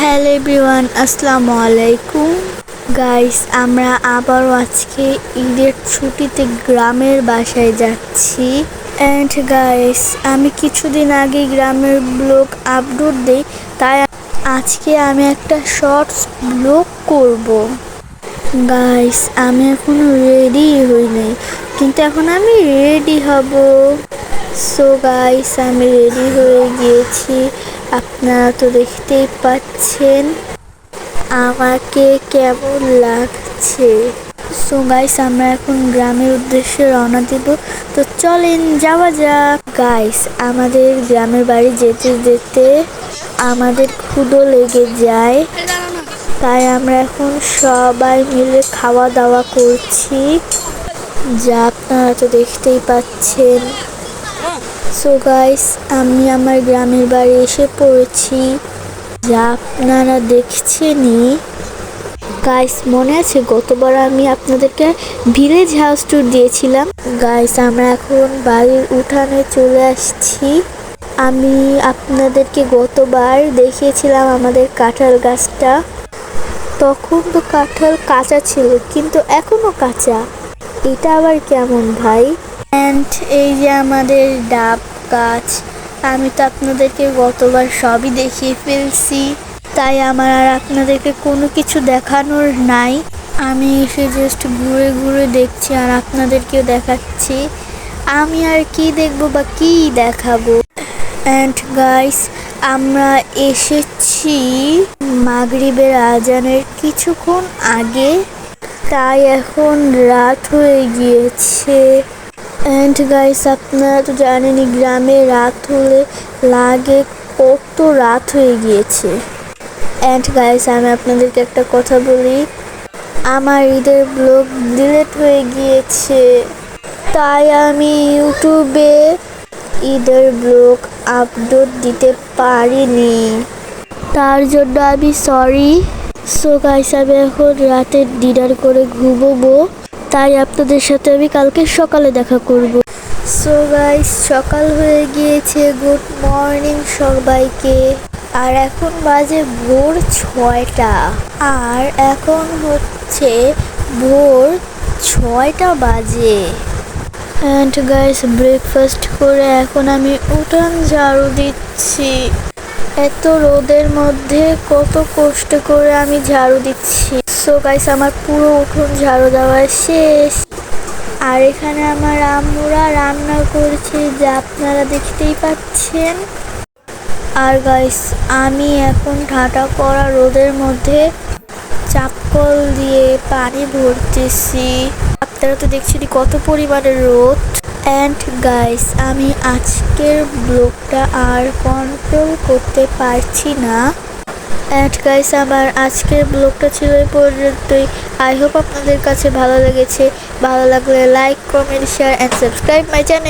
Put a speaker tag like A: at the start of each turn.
A: Hello everyone আসসালামু আলাইকুম। Guys আমরা আবারও আজকে ঈদের ছুটিতে গ্রামের বাসায় যাচ্ছি। অ্যান্ড গাইস আমি কিছুদিন আগে গ্রামের ব্লগ আপলোড দিই, তাই আজকে আমি একটা শর্টস ব্লগ করব। গাইস আমি এখনও রেডি হই নাই, কিন্তু এখন আমি রেডি হব। সো গাইস আমি রেডি হয়ে গিয়েছি। আপনারা তো দেখতেই পাচ্ছেন আমাকে কেমন লাগছে। সো গাইস আমরা এখন গ্রামের উদ্দেশ্যে রওনা দিব। তো চলেন যাওয়া যাক। গাইস আমাদের গ্রামের বাড়ি যেতে যেতে আমাদের ক্ষুদো লেগে যায়। তাই আমরা এখন সবাই মিলে খাওয়া দাওয়া করছি। যা আপনারা তো দেখতেই পাচ্ছেন। সো গাইস আমি আমার গ্রামের বাড়ি এসে পড়েছি। যা আপনারা দেখছেনই। গাইস মনে আছে গতবার আমি আপনাদেরকে ভিলেজ হাউস ট্যুর দিয়েছিলাম? গাইস আমরা এখন বাড়ির উঠানে চলে আসছি। আমি আপনাদেরকে গতবার দেখিয়েছিলাম আমাদের কাঁঠাল গাছটা। তখন তো কাঁঠাল কাঁচা ছিল, কিন্তু এখনও কাঁচা। এটা আবার কেমন ভাই? অ্যান্ড এই যে আমাদের ডাব গাছ, আমি তো আপনাদেরকে গতবার সবই দেখিয়ে ফেলছি। তাই আমার আর আপনাদেরকে কোনো কিছু দেখানোর নাই। আমি এসে জাস্ট ঘুরে ঘুরে দেখছি আর আপনাদেরকেও দেখাচ্ছি। আমি আর কি দেখব বা কি দেখাবো? অ্যান্ড গাইস আমরা এসেছি মাগরিবের আজানের কিছুক্ষণ আগে। তাই এখন রাত হয়ে গিয়েছে। অ্যান্ড গাইস আপনারা তো জানেনই, গ্রামে রাত হলে লাগে, কত রাত হয়ে গিয়েছে। অ্যান্ড গাইস আমি আপনাদেরকে একটা কথা বলি। আমার ঈদের ব্লগ ডিলেট হয়ে গিয়েছে। তাই আমি ইউটিউবে ঈদের ব্লগ আপলোড দিতে পারিনি। তার জন্য আমি সরি সো গাইস আমি এখন রাতে ডিনার করে ঘুমোবো। তাই আপনাদের সাথে আমি কালকে সকালে দেখা করব। সো গাইস সকাল হয়ে গিয়েছে। গুড মর্নিং সবাইকে। আর এখন বাজে ভোর ছয়টা। আর এখন হচ্ছে ভোর ছয়টা বাজে। অ্যান্ড গাইস ব্রেকফাস্ট করে এখন আমি উঠান ঝাড়ু দিচ্ছি। এত রোদের মধ্যে কত কষ্ট করে আমি ঝাড়ু দিচ্ছি। সো গাইস আমার পুরো উঠোন ঝাড়ু দেওয়া শেষ। আর এখানে আমার আম্মুরা রান্না করছে, যা আপনারা দেখতেই পাচ্ছেন। আর গাইস আমি এখন ঠাটা করা রোদের মধ্যে চাপকল দিয়ে পানি ভরতেছি। আপনারা তো দেখছেন কত পরিমাণে রোদ। অ্যান্ড গাইস আমি আজকের ব্লগটা আর কন্ট্রোল করতে পারছি না। অ্যান্ড গাইস আমার আজকের ব্লগটা ছিল এই পর্যন্তই। আই হোপ আপনাদের কাছে ভালো লেগেছে। ভালো লাগলে like comment share and subscribe my channel